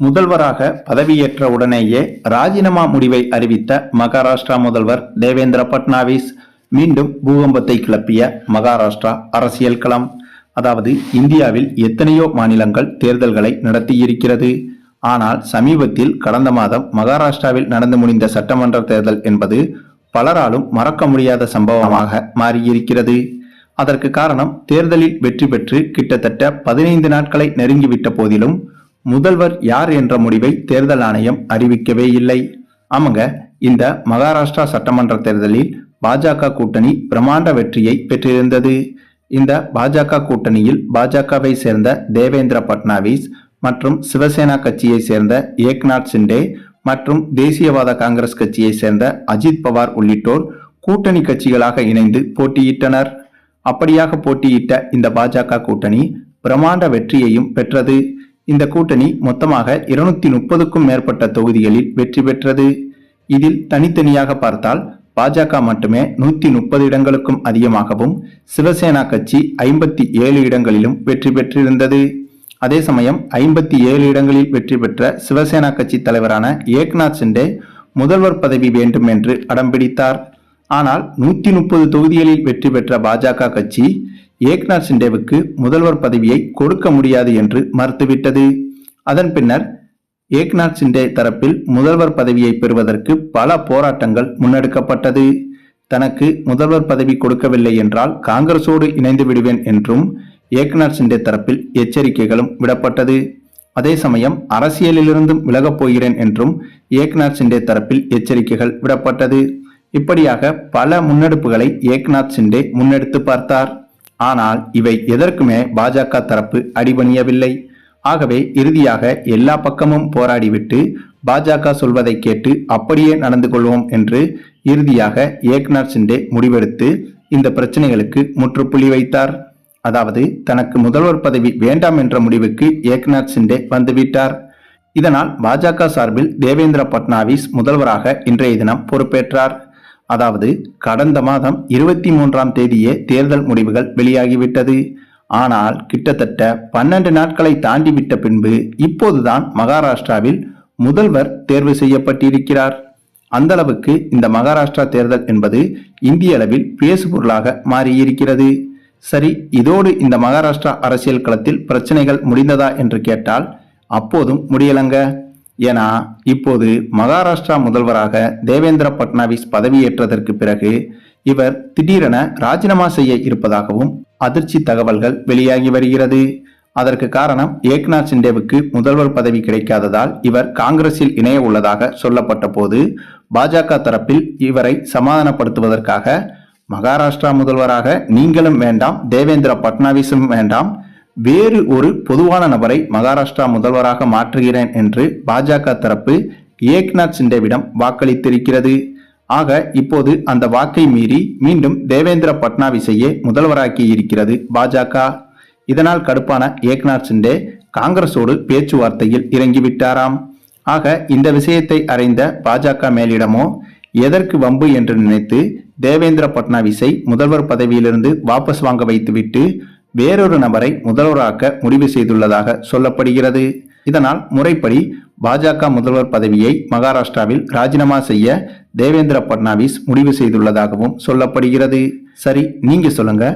முதல்வராக பதவியேற்ற உடனேயே ராஜினாமா முடிவை அறிவித்த மகாராஷ்டிரா முதல்வர் தேவேந்திர பட்னாவிஸ் மீண்டும் பூகம்பத்தை கிளப்பிய மகாராஷ்டிரா அரசியல் களம். அதாவது இந்தியாவில் எத்தனையோ மாநிலங்கள் தேர்தல்களை நடத்தியிருக்கிறது. ஆனால் சமீபத்தில் கடந்த மாதம் மகாராஷ்டிராவில் நடந்து முடிந்த சட்டமன்ற தேர்தல் என்பது பலராலும் மறக்க முடியாத சம்பவமாக மாறியிருக்கிறது. அதற்கு காரணம் தேர்தலில் வெற்றி பெற்று கிட்டத்தட்ட பதினைந்து நாட்களை நெருங்கிவிட்ட போதிலும் முதல்வர் யார் என்ற முடிவை தேர்தல் ஆணையம் அறிவிக்கவே இல்லை. ஆமாங்க இந்த மகாராஷ்டிரா சட்டமன்ற தேர்தலில் பாஜக கூட்டணி பிரம்மாண்ட வெற்றியை பெற்றிருந்தது. இந்த பாஜக கூட்டணியில் பாஜகவை சேர்ந்த தேவேந்திர பட்னாவிஸ் மற்றும் சிவசேனா கட்சியை சேர்ந்த ஏக்நாத் சிண்டே மற்றும் தேசியவாத காங்கிரஸ் கட்சியை சேர்ந்த அஜித் பவார் உள்ளிட்டோர் கூட்டணி கட்சிகளாக இணைந்து போட்டியிட்டனர். அப்படியாக போட்டியிட்ட இந்த பாஜக கூட்டணி பிரமாண்ட வெற்றியையும் பெற்றது. இந்த கூட்டணி மொத்தமாக இருநூத்தி முப்பதுக்கும் மேற்பட்ட தொகுதிகளில் வெற்றி பெற்றது. இதில் தனித்தனியாக பார்த்தால் பாஜக மட்டுமே நூத்தி முப்பது இடங்களுக்கும் அதிகமாகவும் சிவசேனா கட்சி ஐம்பத்தி ஏழு இடங்களிலும் வெற்றி பெற்றிருந்தது. அதே சமயம் ஐம்பத்தி ஏழு இடங்களில் வெற்றி பெற்ற சிவசேனா கட்சி தலைவரான ஏக்நாத் சிண்டே முதல்வர் பதவி வேண்டும் என்று அடம்பிடித்தார் ஆனால் நூத்தி முப்பது தொகுதிகளில் வெற்றி பெற்ற பாஜக கட்சி ஏக்நாத் சிண்டேவுக்கு முதல்வர் பதவியை கொடுக்க முடியாது என்று மறுத்துவிட்டது. அதன் பின்னர் ஏக்நாத் சிண்டே தரப்பில் முதல்வர் பதவியை பெறுவதற்கு பல போராட்டங்கள் முன்னெடுக்கப்பட்டது. தனக்கு முதல்வர் பதவி கொடுக்கவில்லை என்றால் காங்கிரசோடு இணைந்து விடுவேன் என்றும் ஏக்நாத் சிண்டே தரப்பில் எச்சரிக்கைகளும் விடப்பட்டது. அதே சமயம் அரசியலிலிருந்தும் விலகப் போகிறேன் என்றும் ஏக்நாத் சிண்டே தரப்பில் எச்சரிக்கைகள் விடப்பட்டது. இப்படியாக பல முன்னெடுப்புகளை ஏக்நாத் சிண்டே முன்னெடுத்து பார்த்தார். ஆனால் இவை எதற்குமே பாஜக தரப்பு அடிபணியவில்லை. ஆகவே இறுதியாக எல்லா பக்கமும் போராடிவிட்டு பாஜக சொல்வதை கேட்டு அப்படியே நடந்து கொள்வோம் என்று இறுதியாக ஏக்நாத் சிண்டே முடிவெடுத்து இந்த பிரச்சனைகளுக்கு முற்றுப்புள்ளி வைத்தார். அதாவது தனக்கு முதல்வர் பதவி வேண்டாம் என்ற முடிவுக்கு ஏக்நாத் சிண்டே வந்துவிட்டார். இதனால் பாஜக சார்பில் தேவேந்திர பட்னாவிஸ் முதல்வராக இன்றைய தினம் பொறுப்பேற்றார். அதாவது கடந்த மாதம் இருபத்தி மூன்றாம் தேதியே தேர்தல் முடிவுகள் வெளியாகிவிட்டது. ஆனால் கிட்டத்தட்ட பன்னெண்டு நாட்களை தாண்டிவிட்ட பின்பு இப்போதுதான் மகாராஷ்டிராவில் முதல்வர் தேர்வு செய்யப்பட்டிருக்கிறார். அந்த அளவுக்கு இந்த மகாராஷ்டிரா தேர்தல் என்பது இந்திய அளவில் பேசுபொருளாக மாறியிருக்கிறது. சரி இதோடு இந்த மகாராஷ்டிரா அரசியல் களத்தில் பிரச்சனைகள் முடிந்ததா என்று கேட்டால் அப்போதும் முடியலங்க. ஏன்னா இப்போது மகாராஷ்டிரா முதல்வராக தேவேந்திர பட்னாவிஸ் பதவியேற்றதற்கு பிறகு இவர் திடீரென ராஜினாமா செய்ய இருப்பதாகவும் அதிர்ச்சி தகவல்கள் வெளியாகி வருகிறது. அதற்கு காரணம் ஏக்நாத் சிண்டேவுக்கு முதல்வர் பதவி கிடைக்காததால் இவர் காங்கிரஸில் இணைய உள்ளதாக சொல்லப்பட்ட போது பாஜக தரப்பில் இவரை சமாதானப்படுத்துவதற்காக மகாராஷ்டிரா முதல்வராக நீங்களும் வேண்டாம் தேவேந்திர பட்னாவிஸும் வேண்டாம் வேறு ஒரு பொதுவான நபரை மகாராஷ்டிரா முதல்வராக மாற்றுகிறேன் என்று பாஜக தரப்பு ஏக்நாத் சிண்டேவிடம் வாக்களித்திருக்கிறது. ஆக இப்போது அந்த வாக்கை மீறி மீண்டும் தேவேந்திர பட்னாவிஸையே முதல்வராக்கி இருக்கிறது பாஜக. இதனால் கடுப்பான ஏக்நாத் சிண்டே காங்கிரஸோடு பேச்சுவார்த்தையில் இறங்கிவிட்டாராம் ஆக இந்த விஷயத்தை அறிந்த பாஜக மேலிடமோ எதற்கு வம்பு? என்று நினைத்து தேவேந்திர பட்னாவிஸை முதல்வர் பதவியிலிருந்து வாபஸ் வாங்க வைத்துவிட்டு வேறொரு நபரை முதல்வராக்க முடிவு செய்துள்ளதாக சொல்லப்படுகிறது. இதனால் முறைப்படி பாஜக முதல்வர் பதவியை மகாராஷ்டிராவில் ராஜினாமா செய்ய தேவேந்திர பட்னாவிஸ் முடிவு செய்துள்ளதாகவும் சொல்லப்படுகிறது. சரி நீங்க சொல்லுங்க.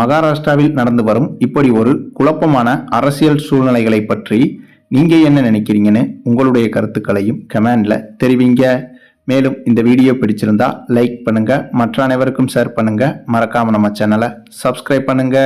மகாராஷ்டிராவில் நடந்து வரும் இப்படி ஒரு குழப்பமான அரசியல் சூழ்நிலைகளை பற்றி நீங்க என்ன நினைக்கிறீங்கன்னு உங்களுடைய கருத்துக்களையும் கமெண்ட்ல தெரிவிங்க. மேலும் இந்த வீடியோ பிடிச்சிருந்தா லைக் பண்ணுங்க. மற்ற அனைவருக்கும் ஷேர் பண்ணுங்க. மறக்காம நம்ம சேனலை சப்ஸ்கிரைப் பண்ணுங்க.